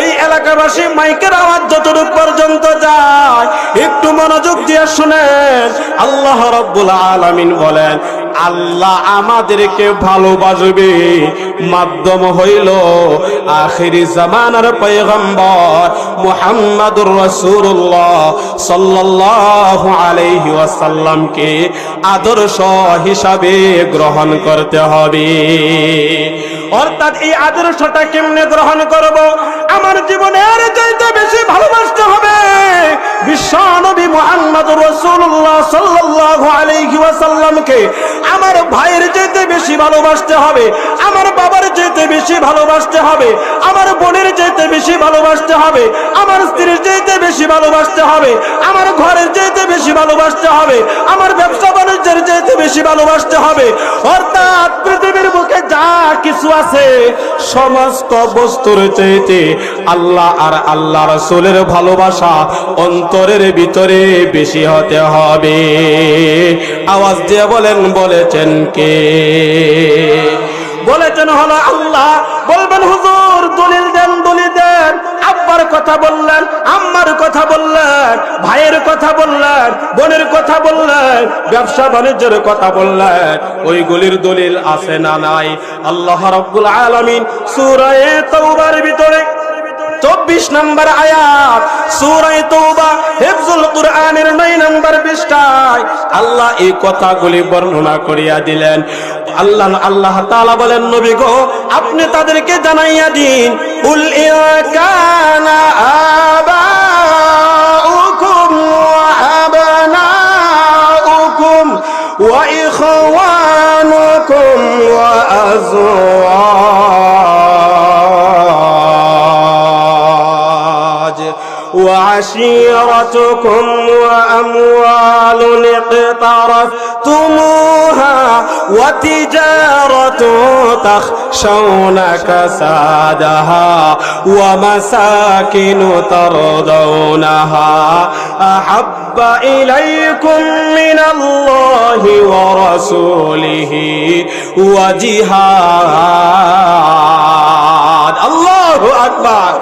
এই এলাকাবাসী মাইকের আওয়াজ যতটুক পর্যন্ত যায়, একটু মনোযোগ দিয়ে শুনেন। আল্লাহ রব্বুল আলামিন বলেন আল্লাহ আমাদেরকে ভালোবাসবে। মাধ্যম হইল আখিরি জামানার পয়গম্বর মুহাম্মাদুর রাসূলুল্লাহ সাল্লাল্লাহু আলাইহি ওয়াসাল্লামকে আদর্শ হিসাবে গ্রহণ করতে হবে। অর্থাৎ এই আদর্শটা কেমনে গ্রহণ করব? আমার জীবনের চাইতে বেশি ভালোবাসতে হবে। বিশ্ব নবী মুহাম্মদ রাসূলুল্লাহ সাল্লাল্লাহু আলাইহি ওয়াসাল্লামকে চাইতে বেশি ভালোবাসতে হবে। আমার বাবার চাইতে বেশি ভালোবাসতে হবে। আমার বোনের চাইতে বেশি ভালোবাসতে হবে। আমার স্ত্রীর চাইতে বেশি ভালোবাসতে হবে। আমার ঘরের চাইতে বেশি ভালোবাসতে হবে। আমার ব্যবসা চাইতে বেশি ভালোবাসতে হবে। অর্থাৎ পৃথিবীর বুকে যা কিছু আছে, সমস্ত বস্তুর চাইতে আল্লাহ আর আল্লাহ রসুলের ভালোবাসা অন্তরের ভিতরে বেশি হতে হবে। আওয়াজ দিয়ে বলেন, বলেছেন কে? বলেছেন হলো আল্লাহ। বলবেন, হুজুর, দলিল দেন দলিল দেন। আব্বার কথা বললেন, আম্মার কথা বললেন, ভাইয়ের কথা বললেন, বোনের কথা বললেন ব্যবসা বাণিজ্যের কথা বললেন ওইগুলির দলিল আছে না নাই? আল্লাহ রাব্বুল আলামিন সূরা তাওবার ভিতরে চব্বিশ নম্বর আয়াত সুরাই তৌবা হেফজুল কুরআনের নয় নম্বর পৃষ্ঠায় আল্লাহ এই কথাগুলি বর্ণনা করিয়া দিলেন। আল্লাহ আল্লাহ তাআলা বলেন, নবী গো, আপনি তাদেরকে জানাইয়া দিন, উল কানা وإخوانكم وأزواجكم وعشيرتكم وأموال اقترفتموها وتجارة تخشون كسادها ومساكن ترضونها أحب إليكم من الله ورسوله وجهاد الله أكبر